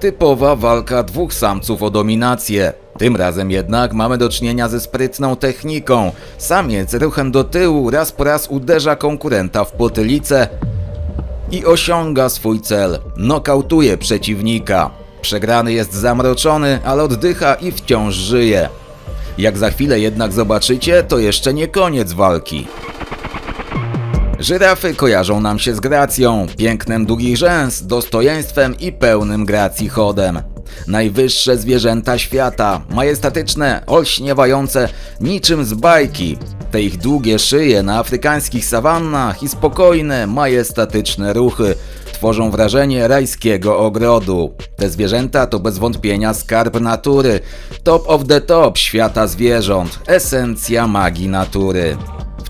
Typowa walka dwóch samców o dominację. Tym razem jednak mamy do czynienia ze sprytną techniką. Samiec ruchem do tyłu raz po raz uderza konkurenta w potylicę i osiąga swój cel. Nokautuje przeciwnika. Przegrany jest zamroczony, ale oddycha i wciąż żyje. Jak za chwilę jednak zobaczycie, to jeszcze nie koniec walki. Żyrafy kojarzą nam się z gracją, pięknem długich rzęs, dostojeństwem i pełnym gracji chodem. Najwyższe zwierzęta świata, majestatyczne, olśniewające, niczym z bajki. Te ich długie szyje na afrykańskich sawannach i spokojne, majestatyczne ruchy tworzą wrażenie rajskiego ogrodu. Te zwierzęta to bez wątpienia skarb natury, top of the top świata zwierząt, esencja magii natury.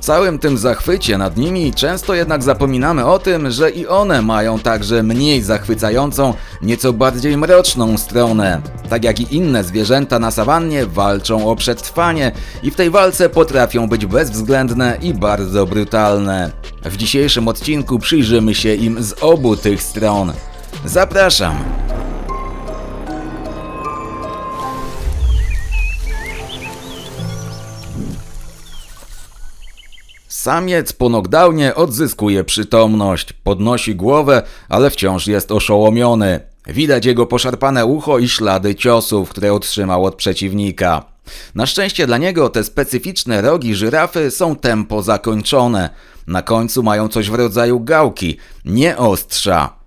W całym tym zachwycie nad nimi często jednak zapominamy o tym, że i one mają także mniej zachwycającą, nieco bardziej mroczną stronę. Tak jak i inne zwierzęta na sawannie walczą o przetrwanie i w tej walce potrafią być bezwzględne i bardzo brutalne. W dzisiejszym odcinku przyjrzymy się im z obu tych stron. Zapraszam! Samiec po knockdownie odzyskuje przytomność, podnosi głowę, ale wciąż jest oszołomiony. Widać jego poszarpane ucho i ślady ciosów, które otrzymał od przeciwnika. Na szczęście dla niego te specyficzne rogi żyrafy są tempo zakończone. Na końcu mają coś w rodzaju gałki, nie ostrza.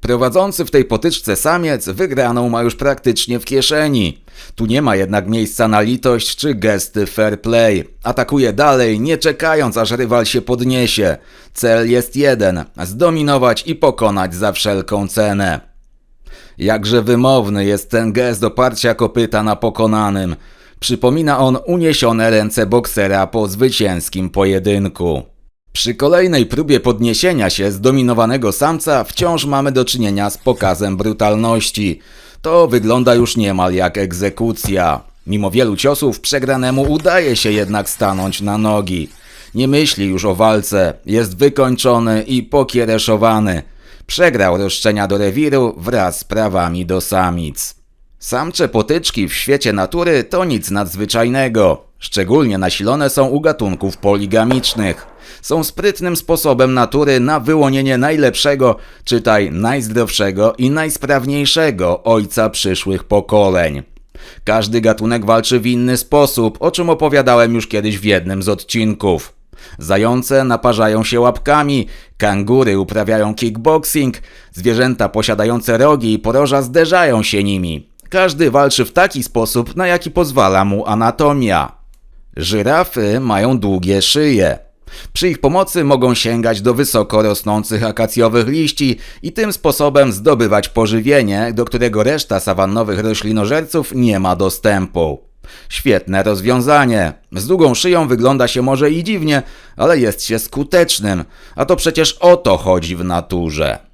Prowadzący w tej potyczce samiec wygraną ma już praktycznie w kieszeni. Tu nie ma jednak miejsca na litość czy gesty fair play. Atakuje dalej, nie czekając aż rywal się podniesie. Cel jest jeden: zdominować i pokonać za wszelką cenę. Jakże wymowny jest ten gest oparcia kopyta na pokonanym. Przypomina on uniesione ręce boksera po zwycięskim pojedynku. Przy kolejnej próbie podniesienia się zdominowanego samca wciąż mamy do czynienia z pokazem brutalności. To wygląda już niemal jak egzekucja. Mimo wielu ciosów przegranemu udaje się jednak stanąć na nogi. Nie myśli już o walce, jest wykończony i pokiereszowany. Przegrał roszczenia do rewiru wraz z prawami do samic. Samcze potyczki w świecie natury to nic nadzwyczajnego. Szczególnie nasilone są u gatunków poligamicznych. Są sprytnym sposobem natury na wyłonienie najlepszego, czytaj najzdrowszego i najsprawniejszego ojca przyszłych pokoleń. Każdy gatunek walczy w inny sposób, o czym opowiadałem już kiedyś w jednym z odcinków. Zające naparzają się łapkami, kangury uprawiają kickboxing, zwierzęta posiadające rogi i poroża zderzają się nimi. Każdy walczy w taki sposób, na jaki pozwala mu anatomia. Żyrafy mają długie szyje. Przy ich pomocy mogą sięgać do wysoko rosnących akacjowych liści i tym sposobem zdobywać pożywienie, do którego reszta sawannowych roślinożerców nie ma dostępu. Świetne rozwiązanie. Z długą szyją wygląda się może i dziwnie, ale jest się skutecznym, a to przecież o to chodzi w naturze.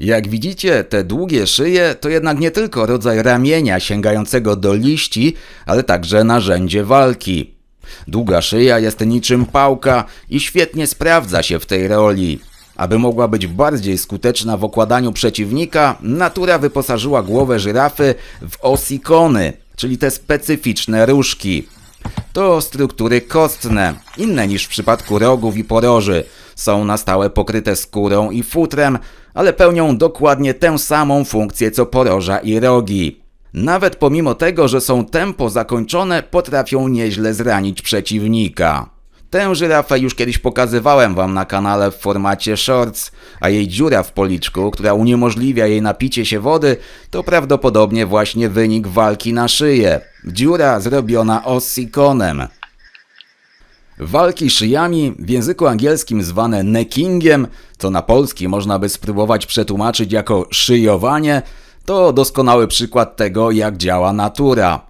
Jak widzicie, te długie szyje to jednak nie tylko rodzaj ramienia sięgającego do liści, ale także narzędzie walki. Długa szyja jest niczym pałka i świetnie sprawdza się w tej roli. Aby mogła być bardziej skuteczna w okładaniu przeciwnika, natura wyposażyła głowę żyrafy w osikony, czyli te specyficzne różki. To struktury kostne, inne niż w przypadku rogów i poroży. Są na stałe pokryte skórą i futrem, ale pełnią dokładnie tę samą funkcję co poroża i rogi. Nawet pomimo tego, że są tempo zakończone, potrafią nieźle zranić przeciwnika. Tę żyrafę już kiedyś pokazywałem wam na kanale w formacie shorts, a jej dziura w policzku, która uniemożliwia jej napicie się wody, to prawdopodobnie właśnie wynik walki na szyję. Dziura zrobiona ossikonem. Walki szyjami, w języku angielskim zwane neckingiem, co na polski można by spróbować przetłumaczyć jako szyjowanie, to doskonały przykład tego, jak działa natura.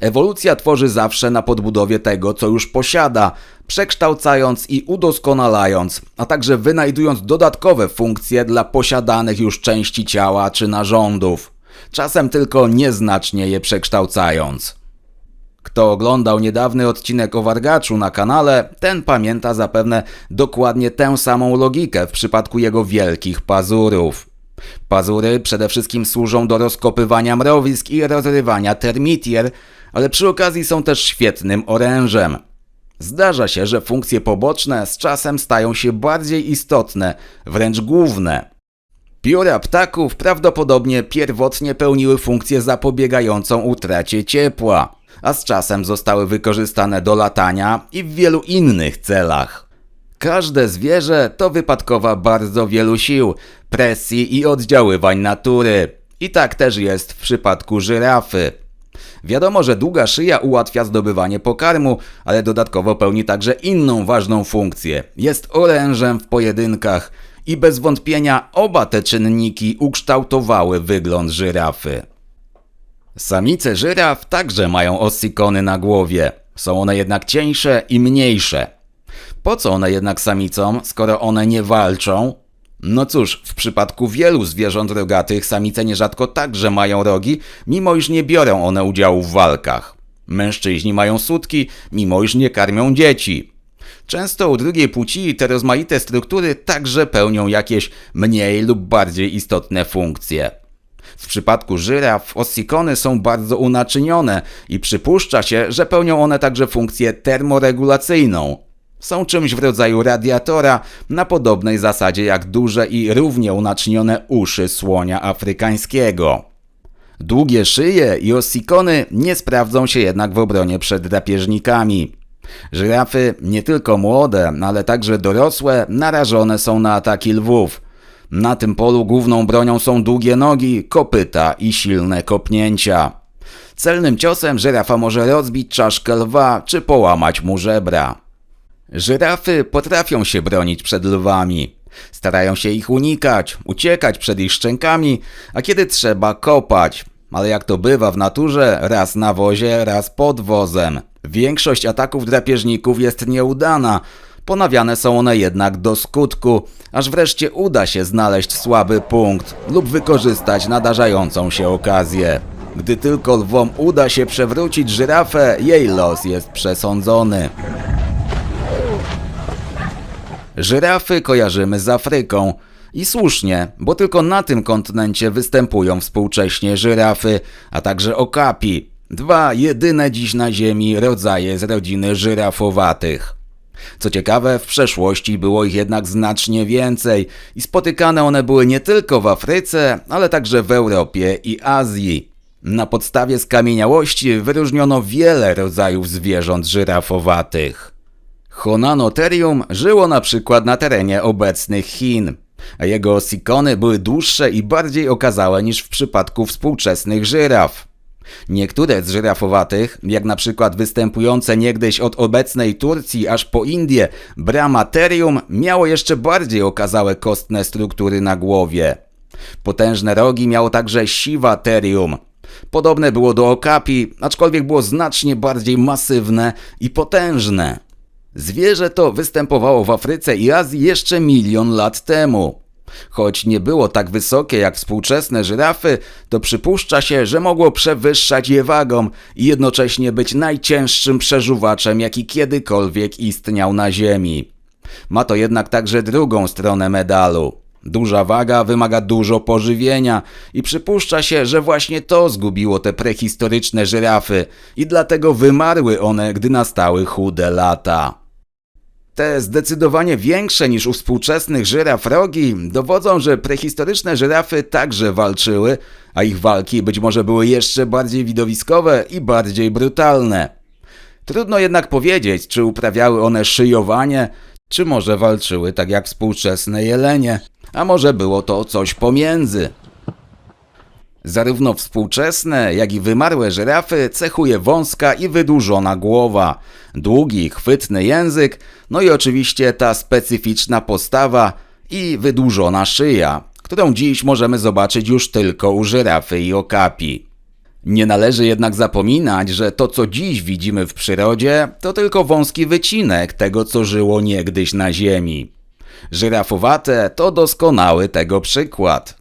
Ewolucja tworzy zawsze na podbudowie tego, co już posiada, przekształcając i udoskonalając, a także wynajdując dodatkowe funkcje dla posiadanych już części ciała czy narządów, czasem tylko nieznacznie je przekształcając. Kto oglądał niedawny odcinek o wargaczu na kanale, ten pamięta zapewne dokładnie tę samą logikę w przypadku jego wielkich pazurów. Pazury przede wszystkim służą do rozkopywania mrowisk i rozrywania termitier, ale przy okazji są też świetnym orężem. Zdarza się, że funkcje poboczne z czasem stają się bardziej istotne, wręcz główne. Pióra ptaków prawdopodobnie pierwotnie pełniły funkcję zapobiegającą utracie ciepła, a z czasem zostały wykorzystane do latania i w wielu innych celach. Każde zwierzę to wypadkowa bardzo wielu sił, presji i oddziaływań natury. I tak też jest w przypadku żyrafy. Wiadomo, że długa szyja ułatwia zdobywanie pokarmu, ale dodatkowo pełni także inną ważną funkcję. Jest orężem w pojedynkach i bez wątpienia oba te czynniki ukształtowały wygląd żyrafy. Samice żyraf także mają osikony na głowie. Są one jednak cieńsze i mniejsze. Po co one jednak samicom, skoro one nie walczą? No cóż, w przypadku wielu zwierząt rogatych samice nierzadko także mają rogi, mimo iż nie biorą one udziału w walkach. Mężczyźni mają sutki, mimo iż nie karmią dzieci. Często u drugiej płci te rozmaite struktury także pełnią jakieś mniej lub bardziej istotne funkcje. W przypadku żyraf osikony są bardzo unaczynione i przypuszcza się, że pełnią one także funkcję termoregulacyjną. Są czymś w rodzaju radiatora na podobnej zasadzie jak duże i równie unaczynione uszy słonia afrykańskiego. Długie szyje i osikony nie sprawdzą się jednak w obronie przed drapieżnikami. Żyrafy, nie tylko młode, ale także dorosłe, narażone są na ataki lwów. Na tym polu główną bronią są długie nogi, kopyta i silne kopnięcia. Celnym ciosem żyrafa może rozbić czaszkę lwa czy połamać mu żebra. Żyrafy potrafią się bronić przed lwami. Starają się ich unikać, uciekać przed ich szczękami, a kiedy trzeba kopać. Ale jak to bywa w naturze, raz na wozie, raz pod wozem. Większość ataków drapieżników jest nieudana, ponawiane są one jednak do skutku, aż wreszcie uda się znaleźć słaby punkt lub wykorzystać nadarzającą się okazję. Gdy tylko lwom uda się przewrócić żyrafę, jej los jest przesądzony. Żyrafy kojarzymy z Afryką. I słusznie, bo tylko na tym kontynencie występują współcześnie żyrafy, a także okapi. Dwa jedyne dziś na Ziemi rodzaje z rodziny żyrafowatych. Co ciekawe, w przeszłości było ich jednak znacznie więcej i spotykane one były nie tylko w Afryce, ale także w Europie i Azji. Na podstawie skamieniałości wyróżniono wiele rodzajów zwierząt żyrafowatych. Honanotherium żyło na przykład na terenie obecnych Chin, a jego osikony były dłuższe i bardziej okazałe niż w przypadku współczesnych żyraf. Niektóre z żyrafowatych, jak na przykład występujące niegdyś od obecnej Turcji aż po Indię, Brahmaterium miało jeszcze bardziej okazałe kostne struktury na głowie. Potężne rogi miało także Sivaterium. Podobne było do okapi, aczkolwiek było znacznie bardziej masywne i potężne. Zwierzę to występowało w Afryce i Azji jeszcze milion lat temu. Choć nie było tak wysokie jak współczesne żyrafy, to przypuszcza się, że mogło przewyższać je wagą i jednocześnie być najcięższym przeżuwaczem, jaki kiedykolwiek istniał na Ziemi. Ma to jednak także drugą stronę medalu. Duża waga wymaga dużo pożywienia i przypuszcza się, że właśnie to zgubiło te prehistoryczne żyrafy i dlatego wymarły one, gdy nastały chude lata. Te zdecydowanie większe niż u współczesnych żyraf rogi dowodzą, że prehistoryczne żyrafy także walczyły, a ich walki być może były jeszcze bardziej widowiskowe i bardziej brutalne. Trudno jednak powiedzieć, czy uprawiały one szyjowanie, czy może walczyły tak jak współczesne jelenie, a może było to coś pomiędzy. Zarówno współczesne, jak i wymarłe żyrafy cechuje wąska i wydłużona głowa, długi, chwytny język, no i oczywiście ta specyficzna postawa i wydłużona szyja, którą dziś możemy zobaczyć już tylko u żyrafy i okapi. Nie należy jednak zapominać, że to co dziś widzimy w przyrodzie to tylko wąski wycinek tego co żyło niegdyś na Ziemi. Żyrafowate to doskonały tego przykład.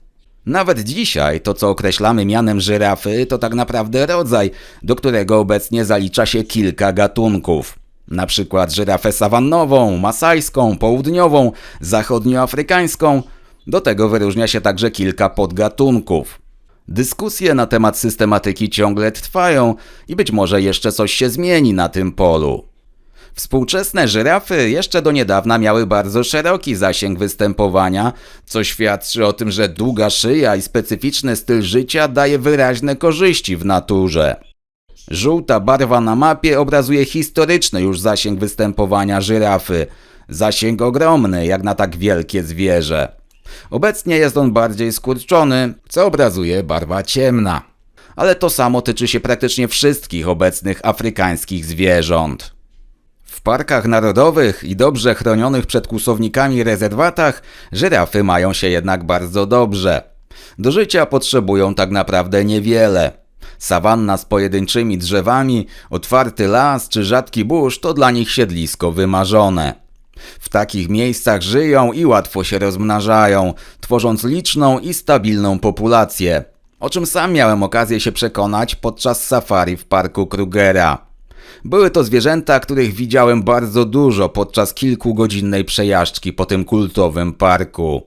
Nawet dzisiaj to, co określamy mianem żyrafy, to tak naprawdę rodzaj, do którego obecnie zalicza się kilka gatunków. Na przykład żyrafę sawannową, masajską, południową, zachodnioafrykańską, Do tego wyróżnia się także kilka podgatunków. Dyskusje na temat systematyki ciągle trwają i być może jeszcze coś się zmieni na tym polu. Współczesne żyrafy jeszcze do niedawna miały bardzo szeroki zasięg występowania, co świadczy o tym, że długa szyja i specyficzny styl życia daje wyraźne korzyści w naturze. Żółta barwa na mapie obrazuje historyczny już zasięg występowania żyrafy. Zasięg ogromny, jak na tak wielkie zwierzę. Obecnie jest on bardziej skurczony, co obrazuje barwa ciemna. Ale to samo tyczy się praktycznie wszystkich obecnych afrykańskich zwierząt. W parkach narodowych i dobrze chronionych przed kłusownikami rezerwatach żyrafy mają się jednak bardzo dobrze. Do życia potrzebują tak naprawdę niewiele. Sawanna z pojedynczymi drzewami, otwarty las czy rzadki burz to dla nich siedlisko wymarzone. W takich miejscach żyją i łatwo się rozmnażają, tworząc liczną i stabilną populację, o czym sam miałem okazję się przekonać podczas safari w parku Krugera. Były to zwierzęta, których widziałem bardzo dużo podczas kilkugodzinnej przejażdżki po tym kultowym parku.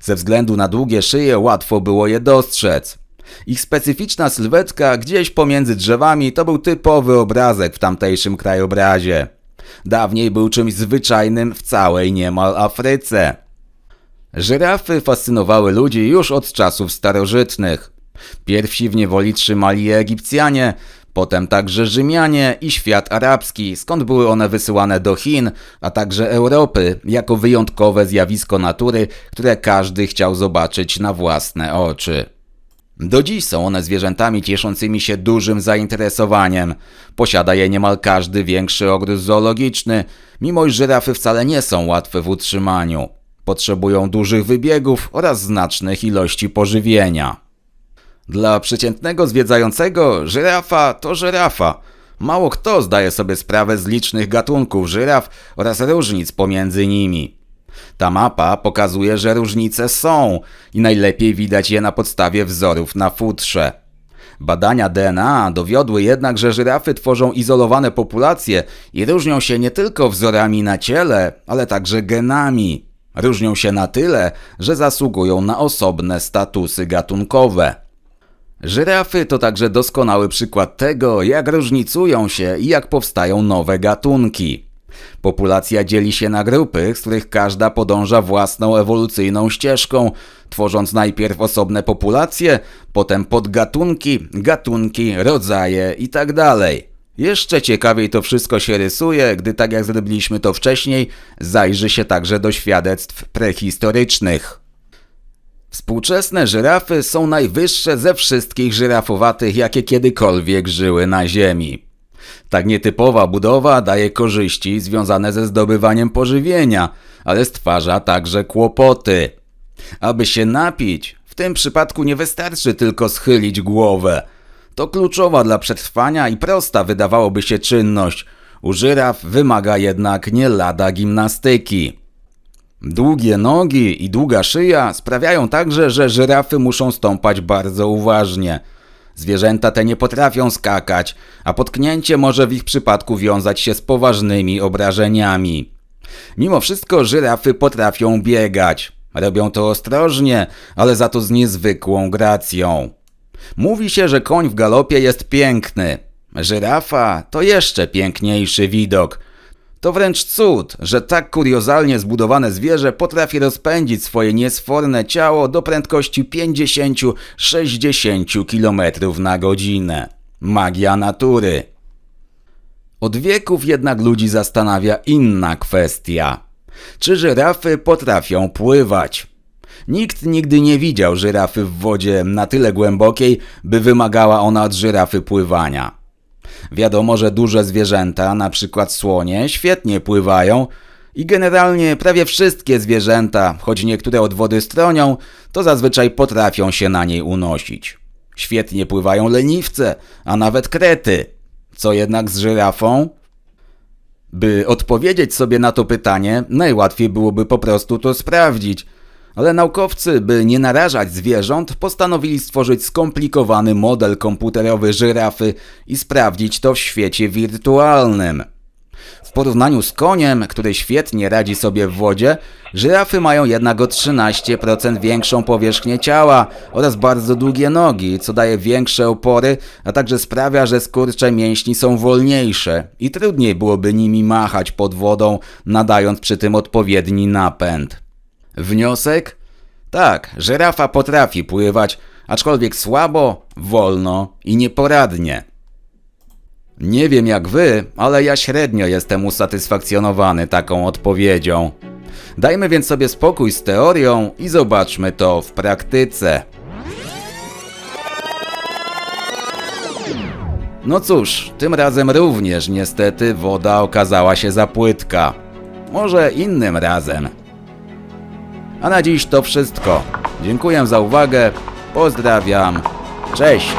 Ze względu na długie szyje łatwo było je dostrzec. Ich specyficzna sylwetka gdzieś pomiędzy drzewami to był typowy obrazek w tamtejszym krajobrazie. Dawniej był czymś zwyczajnym w całej niemal Afryce. Żyrafy fascynowały ludzi już od czasów starożytnych. Pierwsi w niewoli trzymali je Egipcjanie, potem także Rzymianie i świat arabski, skąd były one wysyłane do Chin, a także Europy, jako wyjątkowe zjawisko natury, które każdy chciał zobaczyć na własne oczy. Do dziś są one zwierzętami cieszącymi się dużym zainteresowaniem. Posiada je niemal każdy większy ogród zoologiczny, mimo iż żyrafy wcale nie są łatwe w utrzymaniu. Potrzebują dużych wybiegów oraz znacznych ilości pożywienia. Dla przeciętnego zwiedzającego żyrafa to żyrafa. Mało kto zdaje sobie sprawę z licznych gatunków żyraf oraz różnic pomiędzy nimi. Ta mapa pokazuje, że różnice są i najlepiej widać je na podstawie wzorów na futrze. Badania DNA dowiodły jednak, że żyrafy tworzą izolowane populacje i różnią się nie tylko wzorami na ciele, ale także genami. Różnią się na tyle, że zasługują na osobne statusy gatunkowe. Żyrafy to także doskonały przykład tego, jak różnicują się i jak powstają nowe gatunki. Populacja dzieli się na grupy, z których każda podąża własną ewolucyjną ścieżką, tworząc najpierw osobne populacje, potem podgatunki, gatunki, rodzaje itd. Jeszcze ciekawiej to wszystko się rysuje, gdy tak jak zrobiliśmy to wcześniej, zajrzy się także do świadectw prehistorycznych. Współczesne żyrafy są najwyższe ze wszystkich żyrafowatych, jakie kiedykolwiek żyły na Ziemi. Tak nietypowa budowa daje korzyści związane ze zdobywaniem pożywienia, ale stwarza także kłopoty. Aby się napić, w tym przypadku nie wystarczy tylko schylić głowę. To kluczowa dla przetrwania i prosta wydawałoby się czynność. U żyraf wymaga jednak nie lada gimnastyki. Długie nogi i długa szyja sprawiają także, że żyrafy muszą stąpać bardzo uważnie. Zwierzęta te nie potrafią skakać, a potknięcie może w ich przypadku wiązać się z poważnymi obrażeniami. Mimo wszystko żyrafy potrafią biegać. Robią to ostrożnie, ale za to z niezwykłą gracją. Mówi się, że koń w galopie jest piękny. Żyrafa to jeszcze piękniejszy widok. To wręcz cud, że tak kuriozalnie zbudowane zwierzę potrafi rozpędzić swoje niesforne ciało do prędkości 50-60 km na godzinę. Magia natury. Od wieków jednak ludzi zastanawia inna kwestia. Czy żyrafy potrafią pływać? Nikt nigdy nie widział żyrafy w wodzie na tyle głębokiej, by wymagała ona od żyrafy pływania. Wiadomo, że duże zwierzęta, na przykład słonie, świetnie pływają i generalnie prawie wszystkie zwierzęta, choć niektóre od wody stronią, to zazwyczaj potrafią się na niej unosić. Świetnie pływają leniwce, a nawet krety. Co jednak z żyrafą? By odpowiedzieć sobie na to pytanie, najłatwiej byłoby po prostu to sprawdzić – ale naukowcy, by nie narażać zwierząt, postanowili stworzyć skomplikowany model komputerowy żyrafy i sprawdzić to w świecie wirtualnym. W porównaniu z koniem, który świetnie radzi sobie w wodzie, żyrafy mają jednak o 13% większą powierzchnię ciała oraz bardzo długie nogi, co daje większe opory, a także sprawia, że skurcze mięśni są wolniejsze i trudniej byłoby nimi machać pod wodą, nadając przy tym odpowiedni napęd. Wniosek? Tak, żyrafa potrafi pływać, aczkolwiek słabo, wolno i nieporadnie. Nie wiem jak wy, ale ja średnio jestem usatysfakcjonowany taką odpowiedzią. Dajmy więc sobie spokój z teorią i zobaczmy to w praktyce. No cóż, tym razem również niestety woda okazała się za płytka. Może innym razem. A na dziś to wszystko. Dziękuję za uwagę. Pozdrawiam. Cześć.